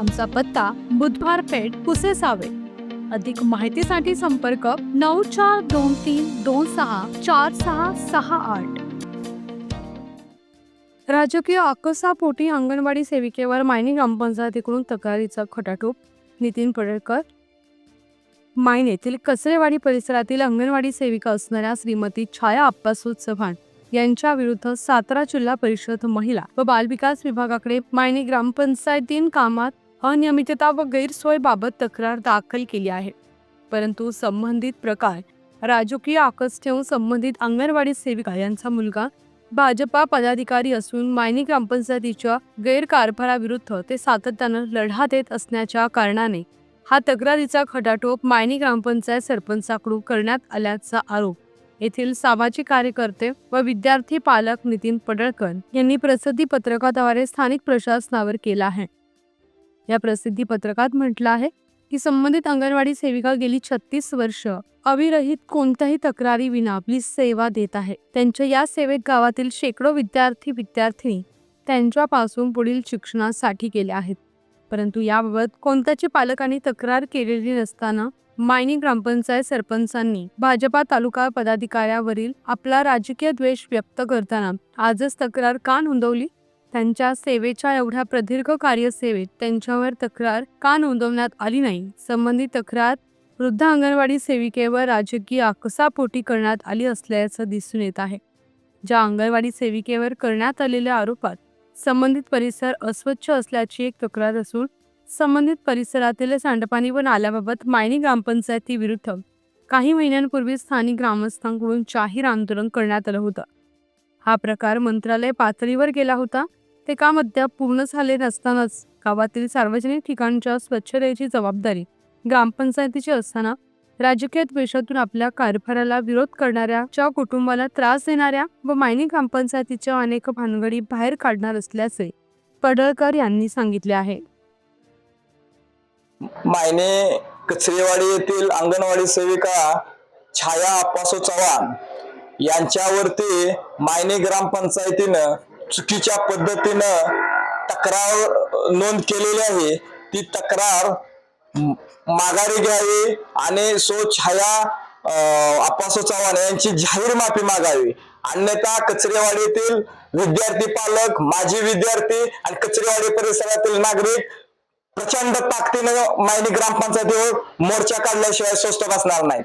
आमचा पत्ता बुधवार पेठ कुसेसावे. अधिक माहितीसाठी संपर्क नऊ चार दोन तीन दोन सहा चार सहा सहा आठ. राजकीय आकसापोटी अंगणवाडी सेविकेवर मायनी ग्रामपंचायतीकडून तक्रारीचा खटाटोप नितीन पडळकर. मायन येथील कचरेवाडी परिसरातील अंगणवाडी सेविका असणाऱ्या श्रीमती छाया आप्पासू चव्हाण यांच्या विरुद्ध सातारा जिल्हा परिषद महिला व बालविकास विभागाकडे मायनी ग्रामपंचायतीन कामात अनियमितता व गैरसोयबाबत तक्रार दाखल केली आहे. परंतु संबंधित प्रकार राजकीय आकस ठेवून संबंधित अंगणवाडी सेविका यांचा मुलगा भाजपा पदाधिकारी असून मायनी ग्रामपंचायतीच्या गैरकारभाराविरुद्ध ते सातत्यानं लढा देत असण्याच्या कारणाने हा तक्रारीचा खटाटोप मायनी ग्रामपंचायत सरपंचाकडून करण्यात आल्याचा आरोप. येथील सामाजिक कार्यकर्ते व विद्यार्थी पालक नितीन पडळकर यांनी प्रसिद्धी पत्रकाद्वारे स्थानिक प्रशासनावर केला आहे. या प्रसिद्धी पत्रकात म्हटलं आहे की संबंधित अंगणवाडी सेविका गेली छत्तीस वर्ष अविरहित कोणत्याही तक्रारी विना आपली सेवा देत आहे. त्यांच्या या सेवेत गावातील शेकडो विद्यार्थी विद्यार्थिनी त्यांच्यापासून पुढील शिक्षणासाठी गेल्या आहेत. परंतु याबाबत कोणत्याची पालकांनी तक्रार केलेली नसताना मायनी ग्रामपंचायत सरपंचांनी भाजपा तालुका पदाधिकाऱ्यावरील आपला राजकीय द्वेष व्यक्त करताना आजच तक्रार का नोंदवली? त्यांच्या सेवेच्या एवढ्या प्रदीर्घ कार्यसेवेत त्यांच्यावर तक्रार का नोंदवण्यात आली नाही? संबंधित तक्रार वृद्ध अंगणवाडी सेविकेवर राजकीय आकसापोटी करण्यात आली असल्याचं दिसून येत आहे. ज्या अंगणवाडी सेविकेवर करण्यात आलेल्या आरोपात संबंधित परिसर अस्वच्छ असल्याची एक तक्रार असून संबंधित परिसरातील सांडपाणी व नाल्याबाबत मायनी ग्रामपंचायतीविरुद्ध काही महिन्यांपूर्वी स्थानिक ग्रामस्थांकडून जाहीर आंदोलन करण्यात आलं होतं. हा प्रकार मंत्रालय पातळीवर गेला होता. ते काम अद्याप पूर्ण झाले नसतानाच गावातील सार्वजनिक ठिकाणच्या स्वच्छतेची जबाबदारी ग्रामपंचायतीची असताना राजकीय द्वेषातून आपल्या कारभाराला विरोध करणाऱ्याच्या कुटुंबाला त्रास देणाऱ्या व मायनी ग्रामपंचायतीच्या अनेक भानगडी बाहेर काढणार असल्याचे पडळकर यांनी सांगितले आहे. मायने कचरेवाडी येथील अंगणवाडी सेविका छाया अप्पासो चव्हाण यांच्यावरती मायने ग्रामपंचायतीनं चुकीच्या पद्धतीनं तक्रार नोंद केलेली आहे. ती तक्रार माघारी घ्यावी आणि सो छाया अप्पासो चव्हाण यांची जाहीर माफी मागावी. अन्यथा कचरेवाडीतील विद्यार्थी पालक माजी विद्यार्थी आणि कचरेवाडी परिसरातील नागरिक प्रचंड ताकदीनं मायनी ग्रामपंचायतीवर मोर्चा काढल्याशिवाय स्वस्त बसणार नाहीत.